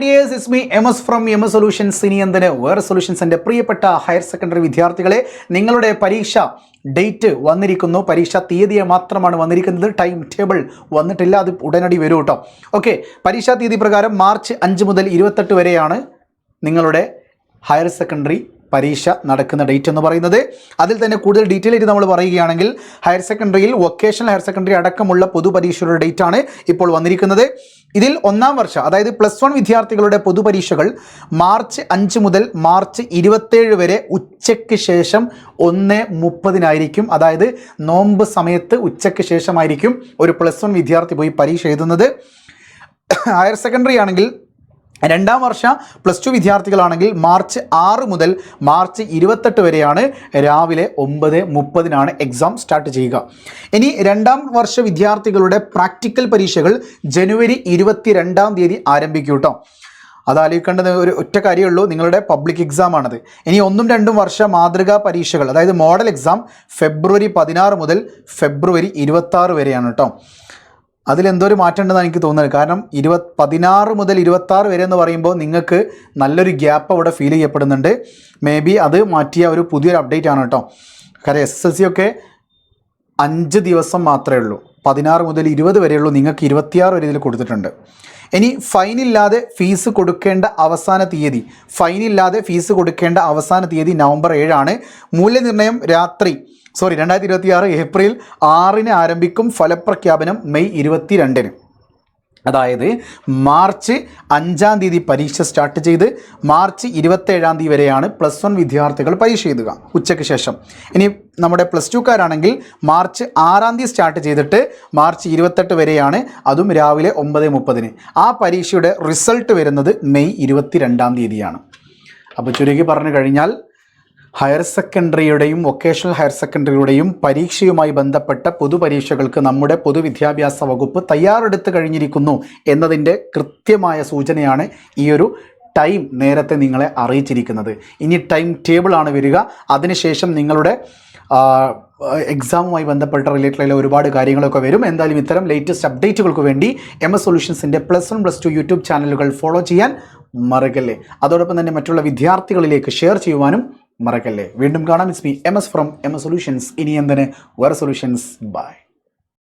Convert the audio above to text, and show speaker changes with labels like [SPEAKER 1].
[SPEAKER 1] Dears is me M S from M S solutions ഇനി എന്തിന്? വേറെ സൊല്യൂഷൻസിന്റെ പ്രിയപ്പെട്ട ഹയർ സെക്കൻഡറി വിദ്യാർത്ഥികളെ നിങ്ങളുടെ പരീക്ഷ ഡേറ്റ് വന്നിരിക്കുന്നു. പരീക്ഷ തീയതിയെ മാത്രമാണ് വന്നിരിക്കുന്നത്. ടൈം ടേബിൾ വന്നിട്ടില്ല. അത് ഉടനടി വരും കേട്ടോ ഓക്കെ പരീക്ഷാ തീയതി പ്രകാരം മാർച്ച് അഞ്ച് മുതൽ ഇരുപത്തെട്ട് വരെയാണ് നിങ്ങളുടെ ഹയർ സെക്കൻഡറി പരീക്ഷ നടക്കുന്ന ഡേറ്റ് എന്ന് പറയുന്നത്. അതിൽ തന്നെ കൂടുതൽ ഡീറ്റെയിൽ ആയിട്ട് നമ്മൾ പറയുകയാണെങ്കിൽ ഹയർ സെക്കൻഡറിയിൽ വൊക്കേഷണൽ ഹയർ സെക്കൻഡറി അടക്കമുള്ള പൊതുപരീക്ഷയുടെ ഡേറ്റ് ആണ് ഇപ്പോൾ വന്നിരിക്കുന്നത്. ഇതിൽ ഒന്നാം വർഷം അതായത് പ്ലസ് വൺ വിദ്യാർത്ഥികളുടെ പൊതുപരീക്ഷകൾ മാർച്ച് അഞ്ച് മുതൽ മാർച്ച് ഇരുപത്തേഴ് വരെ ഉച്ചയ്ക്ക് ശേഷം ഒന്ന് മുപ്പതിനായിരിക്കും. അതായത് നോമ്പ് സമയത്ത് ഉച്ചയ്ക്ക് ശേഷമായിരിക്കും ഒരു പ്ലസ് വൺ വിദ്യാർത്ഥി പോയി പരീക്ഷ എഴുതുന്നത്. ഹയർ സെക്കൻഡറി ആണെങ്കിൽ രണ്ടാം വർഷ പ്ലസ് ടു വിദ്യാർത്ഥികളാണെങ്കിൽ മാർച്ച് ആറ് മുതൽ മാർച്ച് ഇരുപത്തെട്ട് വരെയാണ് രാവിലെ ഒമ്പത് മുപ്പതിനാണ് എക്സാം സ്റ്റാർട്ട് ചെയ്യുക. ഇനി രണ്ടാം വർഷ വിദ്യാർത്ഥികളുടെ പ്രാക്ടിക്കൽ പരീക്ഷകൾ ജനുവരി ഇരുപത്തി രണ്ടാം തീയതി ആരംഭിക്കും കേട്ടോ അത് ആലോചിക്കേണ്ടത് ഒരു ഒറ്റ കാര്യമുള്ളൂ നിങ്ങളുടെ പബ്ലിക് എക്സാം ആണത്. ഇനി ഒന്നും രണ്ടും വർഷ മാതൃകാ പരീക്ഷകൾ അതായത് മോഡൽ എക്സാം ഫെബ്രുവരി പതിനാറ് മുതൽ ഫെബ്രുവരി ഇരുപത്തി വരെയാണ് കേട്ടോ അതിലെന്തോ ഒരു മാറ്റം ഉണ്ടെന്നാണ് എനിക്ക് തോന്നുന്നത്. കാരണം ഇരുപത് പതിനാറ് മുതൽ ഇരുപത്താറ് വരെ എന്ന് പറയുമ്പോൾ നിങ്ങൾക്ക് നല്ലൊരു ഗ്യാപ്പ് അവിടെ ഫീൽ ചെയ്യപ്പെടുന്നുണ്ട്. മേ ബി അത് മാറ്റിയ ഒരു പുതിയൊരു അപ്ഡേറ്റ് ആണ് കേട്ടോ. കാരണം എസ് എസ് സി ഒക്കെ അഞ്ച് ദിവസം മാത്രമേ ഉള്ളൂ. പതിനാറ് മുതൽ ഇരുപത് വരെയുള്ളൂ നിങ്ങൾക്ക് ഇരുപത്തിയാറ് വരെ ഇതിൽ കൊടുത്തിട്ടുണ്ട്. ഇനി ഫൈനില്ലാതെ ഫീസ് കൊടുക്കേണ്ട അവസാന തീയതി. ഫൈനില്ലാതെ ഫീസ് കൊടുക്കേണ്ട അവസാന തീയതി നവംബർ ഏഴാണ്. മൂല്യനിർണയം രാത്രി സോറി രണ്ടായിരത്തി ഇരുപത്തി ഏപ്രിൽ ആറിന് ആരംഭിക്കും ഫലപ്രഖ്യാപനം മെയ് ഇരുപത്തി രണ്ടിന് അതായത് മാർച്ച് അഞ്ചാം തീയതി പരീക്ഷ സ്റ്റാർട്ട് ചെയ്ത് മാർച്ച് ഇരുപത്തേഴാം തീയതി വരെയാണ് പ്ലസ് വൺ വിദ്യാർത്ഥികൾ പരീക്ഷ എഴുതുക ഉച്ചയ്ക്ക് ശേഷം. ഇനി നമ്മുടെ പ്ലസ് ടുക്കാരാണെങ്കിൽ മാർച്ച് ആറാം തീയതി സ്റ്റാർട്ട് ചെയ്തിട്ട് മാർച്ച് ഇരുപത്തെട്ട് വരെയാണ് അതും രാവിലെ ഒമ്പത് മുപ്പതിന്. ആ പരീക്ഷയുടെ റിസൾട്ട് വരുന്നത് മെയ് ഇരുപത്തി രണ്ടാം തീയതിയാണ്. അപ്പോൾ ചുരുക്കി പറഞ്ഞു കഴിഞ്ഞാൽ ഹയർ സെക്കൻഡറിയുടെയും വൊക്കേഷണൽ ഹയർ സെക്കൻഡറിയുടെയും പരീക്ഷയുമായി ബന്ധപ്പെട്ട പൊതുപരീക്ഷകൾക്ക് നമ്മുടെ പൊതുവിദ്യാഭ്യാസ വകുപ്പ് തയ്യാറെടുത്ത് കഴിഞ്ഞിരിക്കുന്നു എന്നതിന്റെ കൃത്യമായ സൂചനയാണ് ഈ ഒരു ടൈം നേരത്തെ നിങ്ങളെ അറിയിച്ചിരിക്കുന്നത്. ഇനി ടൈം ടേബിളാണ് വരിക. അതിനുശേഷം നിങ്ങളുടെ എക്സാമുമായി ബന്ധപ്പെട്ട റിലേറ്റഡ് ആയ ഒരുപാട് കാര്യങ്ങളൊക്കെ വരും. എന്തായാലും ഇത്തരം ലേറ്റസ്റ്റ് അപ്ഡേറ്റുകൾക്ക് വേണ്ടി M S സൊല്യൂഷൻസിന്റെ plus one plus two YouTube ചാനലുകൾ ഫോളോ ചെയ്യാൻ മറക്കല്ലേ അതോടൊപ്പം തന്നെ മറ്റുള്ള വിദ്യാർത്ഥികളിലേക്ക് ഷെയർ ചെയ്യുവാനും മറക്കല്ലേ. വീണ്ടും കാണാം. It's me M S from M S solutions ഇനി എന്തിന്? വേറെ സൊല്യൂഷൻസ് ബൈ